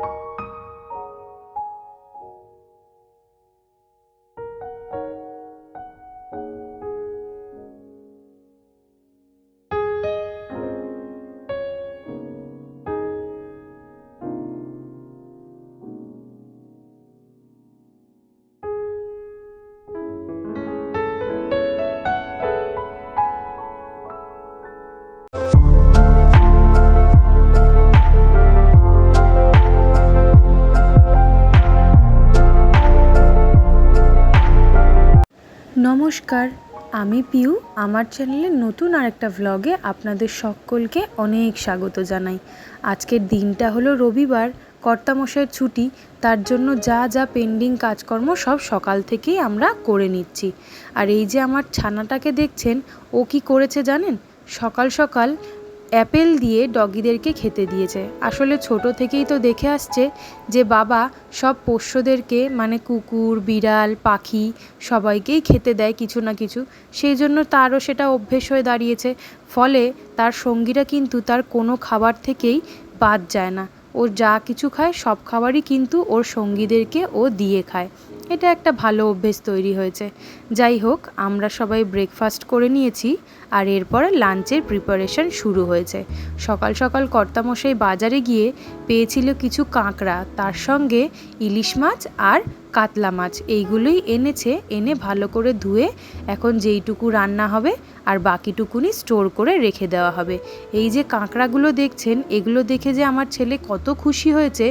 you নমস্কার, আমি পিউ। আমার চ্যানেলে নতুন আরেকটা ভ্লগে আপনাদের সকলকে অনেক স্বাগত জানাই। আজকের দিনটা হলো রবিবার, কর্তামশাইয়ের ছুটি, তার জন্য যা যা পেন্ডিং কাজকর্ম সব সকাল থেকেই আমরা করে নিচ্ছি। আর এই যে আমার ছানাটাকে দেখছেন, ও কি করেছে জানেন? সকাল সকাল অ্যাপেল দিয়ে ডগিদেরকে খেতে দিয়েছে। আসলে ছোট থেকেই তো দেখে আসছে যে বাবা সব পোষ্যদেরকে মানে কুকুর, বিড়াল, পাখি সবাইকেই খেতে দেয় কিছু না কিছু। সেই জন্য তারও সেটা অভ্যেস হয়ে দাঁড়িয়েছে। ফলে তার সঙ্গীরা কিন্তু তার কোনো খাবার থেকেই বাদ যায় না। ও যা কিছু খায় সব খাবারই কিন্তু ওর সঙ্গীদেরকে ও দিয়ে খায়। এটা একটা ভালো অভ্যেস তৈরি হয়েছে। যাই হোক, আমরা সবাই ব্রেকফাস্ট করে নিয়েছি আর এরপরে লাঞ্চের প্রিপারেশন শুরু হয়েছে। সকাল সকাল কর্তামশাই বাজারে গিয়ে পেয়েছিল কিছু কাঁকড়া, তার সঙ্গে ইলিশ মাছ আর কাতলা মাছ। এইগুলোই এনেছে, এনে ভালো করে ধুয়ে এখন যেইটুকু রান্না হবে আর বাকিটুকুনি স্টোর করে রেখে দেওয়া হবে। এই যে কাঁকড়াগুলো দেখছেন, এগুলো দেখে যে আমার ছেলে কত খুশি হয়েছে,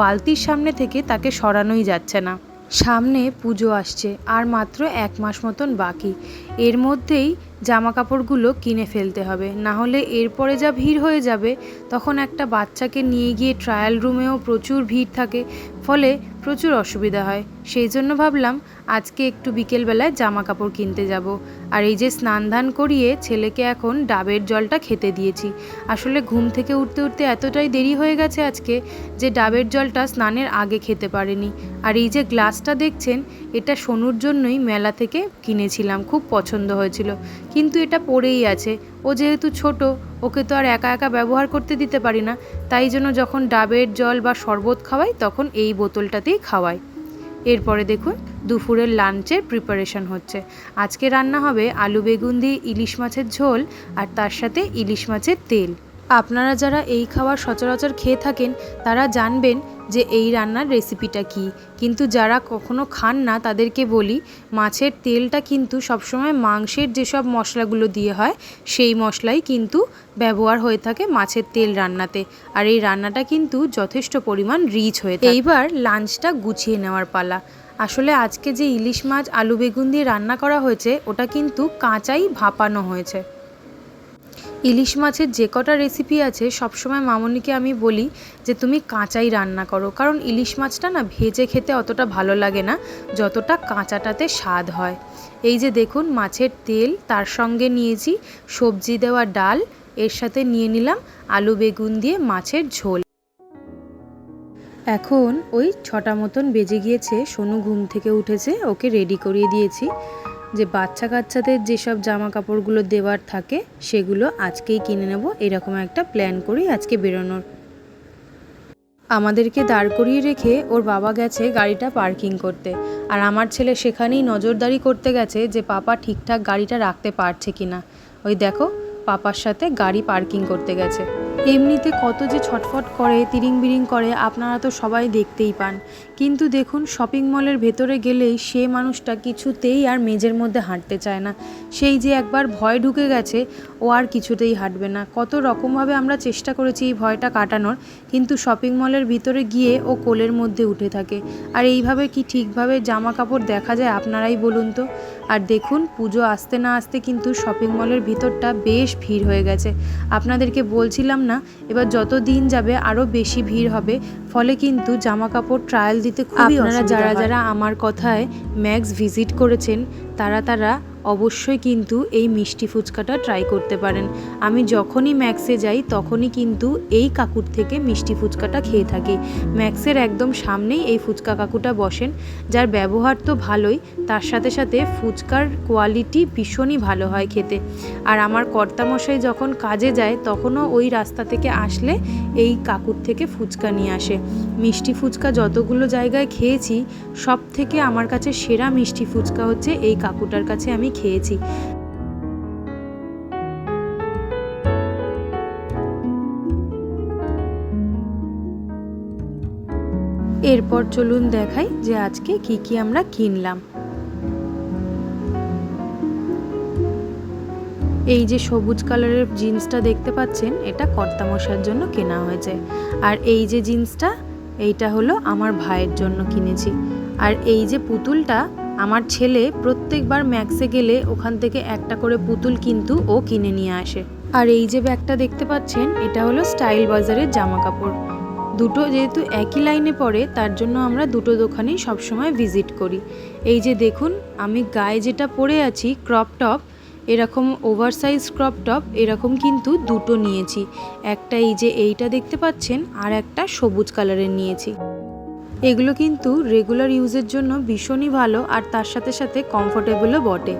বালতির সামনে থেকে তাকে সরানোই যাচ্ছে না। সামনে পুজো আসছে আর মাত্র এক মাস মতন বাকি। এর মধ্যেই জামা কাপড়গুলো কিনে ফেলতে হবে। না হলে এরপরে যা ভিড় হয়ে যাবে, তখন একটা বাচ্চাকে নিয়ে গিয়ে ট্রায়াল রুমেও প্রচুর ভিড় থাকে, ফলে প্রচুর অসুবিধা হয়। সেই জন্য ভাবলাম, আজকে একটু বিকেলবেলায় জামা কাপড় কিনতে যাব। আর এই যে স্নান ধান করিয়ে ছেলেকে এখন ডাবের জলটা খেতে দিয়েছি। আসলে ঘুম থেকে উঠতে উঠতে এতটাই দেরি হয়ে গেছে আজকে, যে ডাবের জলটা স্নানের আগে খেতে পারেনি। আর এই যে গ্লাসটা দেখছেন, এটা সোনুর জন্যই মেলা থেকে কিনেছিলাম। খুব পছন্দ হয়েছিল। কিন্তু এটা পড়েই আছে। ও যেহেতু ছোট, ওকে তো আর একা একা ব্যবহার করতে দিতে পারি না। তাই জন্য যখন ডাবের জল বা শরবত খাওয়াই, তখন এই বোতলটাতেই খাওয়াই। এরপরে দেখুন, দুপুরের লাঞ্চের প্রিপারেশন হচ্ছে। আজকে রান্না হবে আলু বেগুন দিয়ে ইলিশ মাছের ঝোল আর তার সাথে ইলিশ মাছের তেল। আপনারা যারা এই খাবার সচরাচর খেয়ে থাকেন, তারা জানবেন যে এই রান্নার রেসিপিটা কি। কিন্তু যারা কখনো খান না, তাদেরকে বলি, মাছের তেলটা কিন্তু সবসময় মাংসের যেসব মশলাগুলো দিয়ে হয়, সেই মশলাই কিন্তু ব্যবহার হয়ে থাকে মাছের তেল রান্নাতে। আর এই রান্নাটা কিন্তু যথেষ্ট পরিমাণ রিচ হয়ে থাকে। এইবার লাঞ্চটা গুছিয়ে নেওয়ার পালা। আসলে আজকে যে ইলিশ মাছ, আলু বেগুন দিয়ে রান্না করা হয়েছে, ওটা কিন্তু কাঁচাই ভাপানো হয়েছে। ইলিশ মাছের যে কটা রেসিপি আছে, সবসময় মামনিকে আমি বলি যে তুমি কাঁচাই রান্না করো। কারণ ইলিশ মাছটা না ভেজে খেতে অতটা ভালো লাগে না, যতটা কাঁচাটাতে স্বাদ হয়। এই যে দেখুন, মাছের তেল, তার সঙ্গে নিয়েছি সবজি দেওয়া ডাল, এর সাথে নিয়ে নিলাম আলু বেগুন দিয়ে মাছের ঝোল। এখন ওই ছটা মতন বেজে গিয়েছে, সোনু ঘুম থেকে উঠেছে, ওকে রেডি করিয়ে দিয়েছি। যে বাচ্চা কাচ্চাদের যেসব জামা কাপড়গুলো দেওয়ার থাকে, সেগুলো আজকেই কিনে নেব। এরকম একটা প্ল্যান করি আজকে বেরোনোর। আমাদেরকে দাঁড় করিয়ে রেখে ওর বাবা গেছে গাড়িটা পার্কিং করতে। আর আমার ছেলে সেখানেই নজরদারি করতে গেছে যে পাপা ঠিকঠাক গাড়িটা রাখতে পারছে কি না ওই দেখো, পাপার সাথে গাড়ি পার্কিং করতে গেছে। এমনিতে কত যে ছটফট করে তিরিং বিরিং করে, আপনারা তো সবাই দেখতেই পান। কিন্তু দেখুন, শপিং মলের ভেতরে গেলেই সে মানুষটা কিছুতেই আর মেজের মধ্যে হাঁটতে চায় না। সেই যে একবার ভয় ঢুকে গেছে, ও আর কিছুতেই হাঁটবে না। কত রকমভাবে আমরা চেষ্টা করেছি এই ভয়টা কাটানোর, কিন্তু শপিং মলের ভিতরে গিয়ে ও কোলের মধ্যে উঠে থাকে। আর এইভাবে কি ঠিকভাবে জামা কাপড় দেখা যায় আপনারাই বলুন তো? আর দেখুন, পুজো আসতে না আসতে কিন্তু শপিং মলের ভিতরটা বেশ ভিড় হয়ে গেছে। আপনাদেরকে বলছিলাম না এবার যত দিন যাবে আরও বেশি ভিড় হবে। ফলে কিন্তু জামা কাপড় ট্রায়াল দিতে খুবই আপনারা যারা যারা আমার কথায় ম্যাক্স ভিজিট করেছেন তারা তারা অবশ্যই কিন্তু এই মিষ্টি ফুচকাটা ট্রাই করতে পারেন। আমি যখনই ম্যাক্সে যাই, তখনই কিন্তু এই কাকুর থেকে মিষ্টি ফুচকাটা খেয়ে থাকি। ম্যাক্সের একদম সামনেই এই ফুচকা কাকুটা বসেন, যার ব্যবহার তো ভালোই, তার সাথে সাথে ফুচকার কোয়ালিটি ভীষণই ভালো হয় খেতে। আর আমার কর্তামশাই যখন কাজে যায়, তখনও ওই রাস্তা থেকে আসলে এই কাকুর থেকে ফুচকা নিয়ে আসে। মিষ্টি ফুচকা যতগুলো জায়গায় খেয়েছি সব থেকে আমার কাছে সেরা মিষ্টি ফুচকা হচ্ছে এই কাকুটার কাছে আমি খেয়েছি। এরপর চলুন দেখাই যে আজকে কি কি আমরা কিনলাম। এই যে সবুজ কালারের জিন্সটা দেখতে পাচ্ছেন, এটা কর্তামশার জন্য কেনা হয়েছে। আর এই যে জিন্সটা এইটা হলো আমার ভাইয়ের জন্য কিনেছি। আর এই যে পুতুলটা, আমার ছেলে প্রত্যেকবার ম্যাক্সে গেলে ওখান থেকে একটা করে পুতুল কিন্তু ও কিনে নিয়ে আসে। আর এই যে ব্যাগটা দেখতে পাচ্ছেন, এটা হলো স্টাইল বাজারের জামা কাপড় দুটো যেহেতু একই লাইনে পড়ে, তার জন্য আমরা দুটো দোকানেই সবসময় ভিজিট করি। এই যে দেখুন, আমি গায়ে যেটা পরে আছি ক্রপ টপ এরকম ওভারসাইজ ক্রপ টপ এরকম কিন্তু দুটো নিয়েছি। একটা এই যে এইটা দেখতে পাচ্ছেন, আর একটা সবুজ কালারের নিয়েছি। এগুলো কিন্তু রেগুলার ইউজের জন্য ভীষণই ভালো, আর তার সাথে সাথে কমফোর্টেবলও বটে।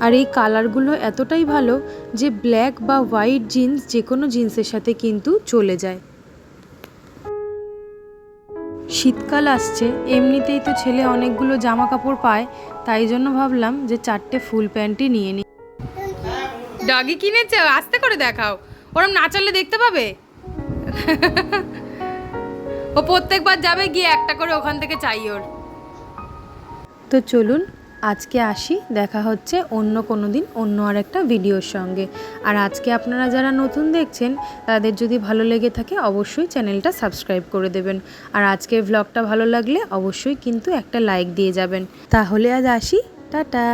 আর এই কালারগুলো এতটাই ভালো যে ব্ল্যাক বা হোয়াইট জিন্স যে কোনো জিন্সের সাথে কিন্তু চলে যায়। শীতকাল আসছে, এমনিতেই তো ছেলে অনেকগুলো জামা কাপড় পায়, তাই জন্য ভাবলাম যে চারটে ফুল প্যান্টই নিয়ে নিই ডগি কিনেছে? আস্তে করে দেখাও। ওরম না চললে দেখতে পাবে? ও প্রত্যেকবার যাবে গিয়ে একটা করে ওখান থেকে চাই ওর। তো চলুন, আজকে আসি, দেখা হচ্ছে অন্য কোনো দিন অন্য আর একটা ভিডিওর সঙ্গে। আর আজকে আপনারা যারা নতুন দেখছেন, তাদের যদি ভালো লেগে থাকে, অবশ্যই চ্যানেলটা সাবস্ক্রাইব করে দেবেন। আর আজকের ভ্লগটা ভালো লাগলে অবশ্যই কিন্তু একটা লাইক দিয়ে যাবেন। তাহলে আজ আসি, টাটা!